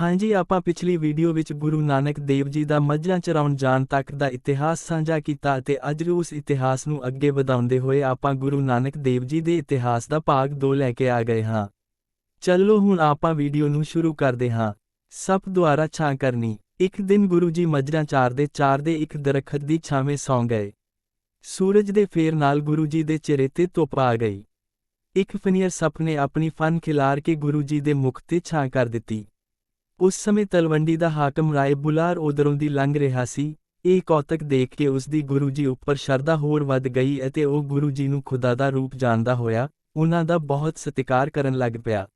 ਹਾਂਜੀ, ਆਪਾਂ ਪਿਛਲੀ ਵੀਡੀਓ ਵਿੱਚ ਗੁਰੂ ਨਾਨਕ ਦੇਵ ਜੀ ਦਾ ਮੱਝਾਂ ਚਰਾਉਣ ਜਾਣ ਤੱਕ ਦਾ ਇਤਿਹਾਸ ਸਾਂਝਾ ਕੀਤਾ ਅਤੇ ਅੱਜ ਉਸ ਇਤਿਹਾਸ ਨੂੰ ਅੱਗੇ ਵਧਾਉਂਦੇ ਹੋਏ ਆਪਾਂ ਗੁਰੂ ਨਾਨਕ ਦੇਵ ਜੀ ਦੇ ਇਤਿਹਾਸ ਦਾ ਭਾਗ 2 ਲੈ ਕੇ ਆ ਗਏ ਹਾਂ। ਚਲੋ ਹੁਣ ਆਪਾਂ ਵੀਡੀਓ ਨੂੰ ਸ਼ੁਰੂ ਕਰਦੇ ਹਾਂ। ਸੱਪ ਦੁਆਰਾ ਛਾਂ ਕਰਨੀ। ਇੱਕ ਦਿਨ ਗੁਰੂ ਜੀ ਮੱਝਾਂ ਚਾਰਦੇ ਚਾਰਦੇ ਇੱਕ ਦਰਖਤ ਦੀ ਛਾਵੇਂ ਸੌਂ ਗਏ। ਸੂਰਜ ਦੇ ਫੇਰ ਨਾਲ ਗੁਰੂ ਜੀ ਦੇ ਚਿਹਰੇ ਤੇ ਧੁੱਪ ਆ ਗਈ। ਇੱਕ ਫਨੀਅਰ ਸੱਪ ਨੇ ਆਪਣੀ ਫਨ ਖਿਲਾਰ ਕੇ ਗੁਰੂ ਜੀ ਦੇ ਮੁਖ ਤੇ ਛਾਂ ਕਰ ਦਿੱਤੀ। ਉਸ ਸਮੇਂ ਤਲਵੰਡੀ ਦਾ ਹਾਕਮ ਰਾਏ ਬੁਲਾਰ ਉਧਰੋਂ ਦੀ ਲੰਘ ਰਿਹਾ ਸੀ। ਇਹ ਕੌਤਕ ਦੇਖ ਕੇ ਉਸ ਦੀ ਗੁਰੂ ਜੀ ਉੱਪਰ ਸ਼ਰਧਾ ਹੋਰ ਵੱਧ ਗਈ ਅਤੇ ਉਹ ਗੁਰੂ ਜੀ ਨੂੰ ਖੁਦਾ ਦਾ ਰੂਪ ਜਾਣਦਾ ਹੋਇਆ ਉਹਨਾਂ ਦਾ ਬਹੁਤ ਸਤਿਕਾਰ ਕਰਨ ਲੱਗ ਪਿਆ।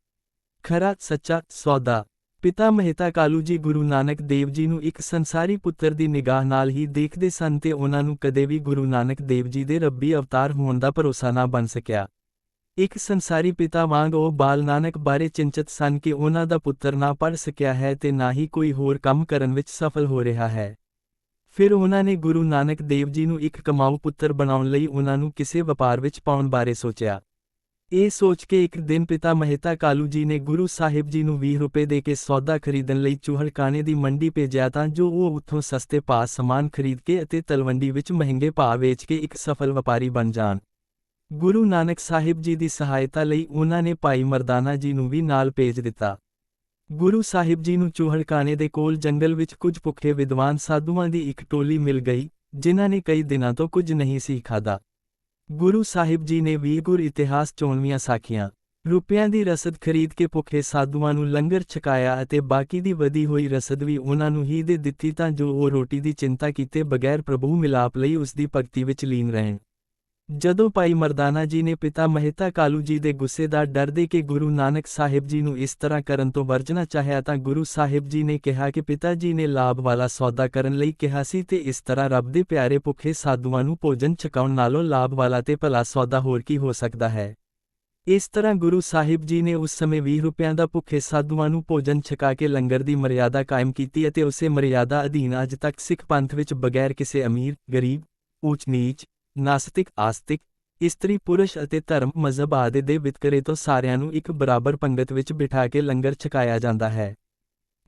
ਖਰਾ, ਸੱਚਾ, ਸੌਦਾ। ਪਿਤਾ ਮਹਿਤਾ ਕਾਲੂ ਜੀ ਗੁਰੂ ਨਾਨਕ ਦੇਵ ਜੀ ਨੂੰ ਇੱਕ ਸੰਸਾਰੀ ਪੁੱਤਰ ਦੀ ਨਿਗਾਹ ਨਾਲ ਹੀ ਦੇਖਦੇ ਸਨ ਤੇ ਉਹਨਾਂ ਨੂੰ ਕਦੇ ਵੀ ਗੁਰੂ ਨਾਨਕ ਦੇਵ ਜੀ ਦੇ ਰੱਬੀ ਅਵਤਾਰ ਹੋਣ ਦਾ ਭਰੋਸਾ ਨਾ ਬਣ ਸਕਿਆ। ਇੱਕ ਸੰਸਾਰੀ ਪਿਤਾ ਵਾਂਗ ਉਹ ਬਾਲ ਨਾਨਕ ਬਾਰੇ ਚਿੰਤਤ ਸਨ ਕਿ ਉਹਨਾਂ ਦਾ ਪੁੱਤਰ ਨਾ ਪੜ ਸਕਿਆ ਹੈ ਤੇ ਨਾ ਹੀ ਕੋਈ ਹੋਰ ਕੰਮ ਕਰਨ ਵਿੱਚ ਸਫਲ ਹੋ ਰਿਹਾ ਹੈ। ਫਿਰ ਉਹਨਾਂ ਨੇ ਗੁਰੂ ਨਾਨਕ ਦੇਵ ਜੀ ਨੂੰ ਇੱਕ ਕਮਾਊ ਪੁੱਤਰ ਬਣਾਉਣ ਲਈ ਉਹਨਾਂ ਨੂੰ ਕਿਸੇ ਵਪਾਰ ਵਿੱਚ ਪਾਉਣ ਬਾਰੇ ਸੋਚਿਆ। ਇਹ ਸੋਚ ਕੇ ਇੱਕ ਦਿਨ ਪਿਤਾ ਮਹਿਤਾ ਕਾਲੂ ਜੀ ਨੇ ਗੁਰੂ ਸਾਹਿਬ ਜੀ ਨੂੰ 20 ਰੁਪਏ ਦੇ ਕੇ ਸੌਦਾ ਖਰੀਦਣ ਲਈ ਚੂਹੜਕਾਣੇ ਦੀ ਮੰਡੀ ਭੇਜਿਆ ਤਾਂ ਜੋ ਉਹ ਉੱਥੋਂ ਸਸਤੇ ਭਾਅ ਸਮਾਨ ਖਰੀਦ ਕੇ ਅਤੇ ਤਲਵੰਡੀ ਵਿੱਚ ਮਹਿੰਗੇ ਭਾਅ ਵੇਚ ਕੇ ਇੱਕ ਸਫਲ ਵਪਾਰੀ ਬਣ ਜਾਣ। ਗੁਰੂ ਨਾਨਕ ਸਾਹਿਬ ਜੀ ਦੀ ਸਹਾਇਤਾ ਲਈ ਉਹਨਾਂ ਨੇ ਭਾਈ ਮਰਦਾਨਾ ਜੀ ਨੂੰ ਵੀ ਨਾਲ ਭੇਜ ਦਿੱਤਾ। ਗੁਰੂ ਸਾਹਿਬ ਜੀ ਨੂੰ ਚੂਹੜਕਾਣੇ ਦੇ ਕੋਲ ਜੰਗਲ ਵਿੱਚ ਕੁਝ ਭੁੱਖੇ ਵਿਦਵਾਨ ਸਾਧੂਆਂ ਦੀ ਇੱਕ ਟੋਲੀ ਮਿਲ ਗਈ, ਜਿਨ੍ਹਾਂ ਨੇ ਕਈ ਦਿਨਾਂ ਤੋਂ ਕੁਝ ਨਹੀਂ ਸੀ ਖਾਦਾ ਗੁਰੂ ਸਾਹਿਬ ਜੀ ਨੇ ਵੀ ਗੁਰ ਇਤਿਹਾਸ ਚੋਣਵੀਆਂ ਸਾਖੀਆਂ, ਰੁਪਿਆਂ ਦੀ ਰਸਦ ਖਰੀਦ ਕੇ ਭੁੱਖੇ ਸਾਧੂਆਂ ਨੂੰ ਲੰਗਰ ਛਕਾਇਆ ਅਤੇ ਬਾਕੀ ਦੀ ਵਧੀ ਹੋਈ ਰਸਦ ਵੀ ਉਹਨਾਂ ਨੂੰ ਹੀ ਦੇ ਦਿੱਤੀ ਤਾਂ ਜੋ ਉਹ ਰੋਟੀ ਦੀ ਚਿੰਤਾ ਕੀਤੇ ਬਗੈਰ ਪ੍ਰਭੂ ਮਿਲਾਪ ਲਈ ਉਸ ਦੀ ਭਗਤੀ ਵਿੱਚ ਲੀਨ ਰਹਿਣ। ਜਦੋਂ ਭਾਈ ਮਰਦਾਨਾ ਜੀ ਨੇ ਪਿਤਾ ਮਹਿਤਾ ਕਾਲੂ ਜੀ ਦੇ ਗੁੱਸੇ ਦਾ ਡਰ ਦੇ ਕੇ ਗੁਰੂ ਨਾਨਕ ਸਾਹਿਬ ਜੀ ਨੂੰ ਇਸ ਤਰ੍ਹਾਂ ਕਰਨ ਤੋਂ ਵਰਜਣਾ ਚਾਹਿਆ ਤਾਂ ਗੁਰੂ ਸਾਹਿਬ ਜੀ ਨੇ ਕਿਹਾ ਕਿ ਪਿਤਾ ਜੀ ਨੇ ਲਾਭ ਵਾਲਾ ਸੌਦਾ ਕਰਨ ਲਈ ਕਿਹਾ ਸੀ ਤੇ ਇਸ ਤਰ੍ਹਾਂ ਰੱਬ ਦੇ ਪਿਆਰੇ ਭੁੱਖੇ ਸਾਧੂਆਂ ਨੂੰ ਭੋਜਨ ਛਕਾਉਣ ਨਾਲੋਂ ਲਾਭ ਵਾਲਾ ਤੇ ਭਲਾ ਸੌਦਾ ਹੋਰ ਕੀ ਹੋ ਸਕਦਾ ਹੈ। ਇਸ ਤਰ੍ਹਾਂ ਗੁਰੂ ਸਾਹਿਬ ਜੀ ਨੇ ਉਸ ਸਮੇਂ 20 ਰੁਪਿਆਂ ਦਾ ਭੁੱਖੇ ਸਾਧੂਆਂ ਨੂੰ ਭੋਜਨ ਛਕਾ ਕੇ ਲੰਗਰ ਦੀ ਮਰਿਆਦਾ ਕਾਇਮ ਕੀਤੀ ਅਤੇ ਉਸੇ ਮਰਿਆਦਾ ਅਧੀਨ ਅੱਜ ਤੱਕ ਸਿੱਖ ਪੰਥ ਵਿੱਚ ਬਗੈਰ ਕਿਸੇ ਅਮੀਰ, ਗਰੀਬ ਊਚ ਨੀਚ ਨਾਸਤਿਕ, ਆਸਤਿਕ, ਇਸਤਰੀ, ਪੁਰਸ਼ ਅਤੇ ਧਰਮ ਮਜ਼ਹਬ ਆਦਿ ਦੇ ਵਿਤਕਰੇ ਤੋਂ ਸਾਰਿਆਂ ਨੂੰ ਇੱਕ ਬਰਾਬਰ ਪੰਗਤ ਵਿੱਚ ਬਿਠਾ ਕੇ ਲੰਗਰ ਛਕਾਇਆ ਜਾਂਦਾ ਹੈ।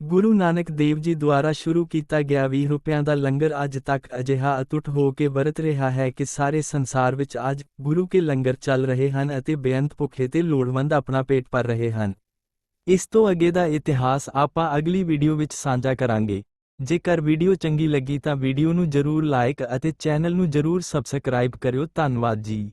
ਗੁਰੂ ਨਾਨਕ ਦੇਵ ਜੀ ਦੁਆਰਾ ਸ਼ੁਰੂ ਕੀਤਾ ਗਿਆ 20 ਰੁਪਿਆਂ ਦਾ ਲੰਗਰ ਅੱਜ ਤੱਕ ਅਜਿਹਾ ਅਟੁੱਟ ਹੋ ਕੇ ਵਰਤ ਰਿਹਾ ਹੈ ਕਿ ਸਾਰੇ ਸੰਸਾਰ ਵਿੱਚ ਅੱਜ ਗੁਰੂ ਕੇ ਲੰਗਰ ਚੱਲ ਰਹੇ ਹਨ ਅਤੇ ਬੇਅੰਤ ਭੁੱਖੇ ਤੇ ਲੋੜਵੰਦ ਆਪਣਾ ਪੇਟ ਭਰ ਰਹੇ ਹਨ। ਇਸ ਤੋਂ ਅੱਗੇ ਦਾ ਇਤਿਹਾਸ ਆਪਾਂ ਅਗਲੀ ਵੀਡੀਓ ਵਿੱਚ ਸਾਂਝਾ ਕਰਾਂਗੇ। ਜੇਕਰ ਵੀਡੀਓ ਚੰਗੀ ਲੱਗੀ ਤਾਂ ਵੀਡੀਓ ਨੂੰ ਜਰੂਰ ਲਾਈਕ ਅਤੇ ਚੈਨਲ ਨੂੰ ਜਰੂਰ ਸਬਸਕ੍ਰਾਈਬ ਕਰਿਓ। ਧੰਨਵਾਦ ਜੀ।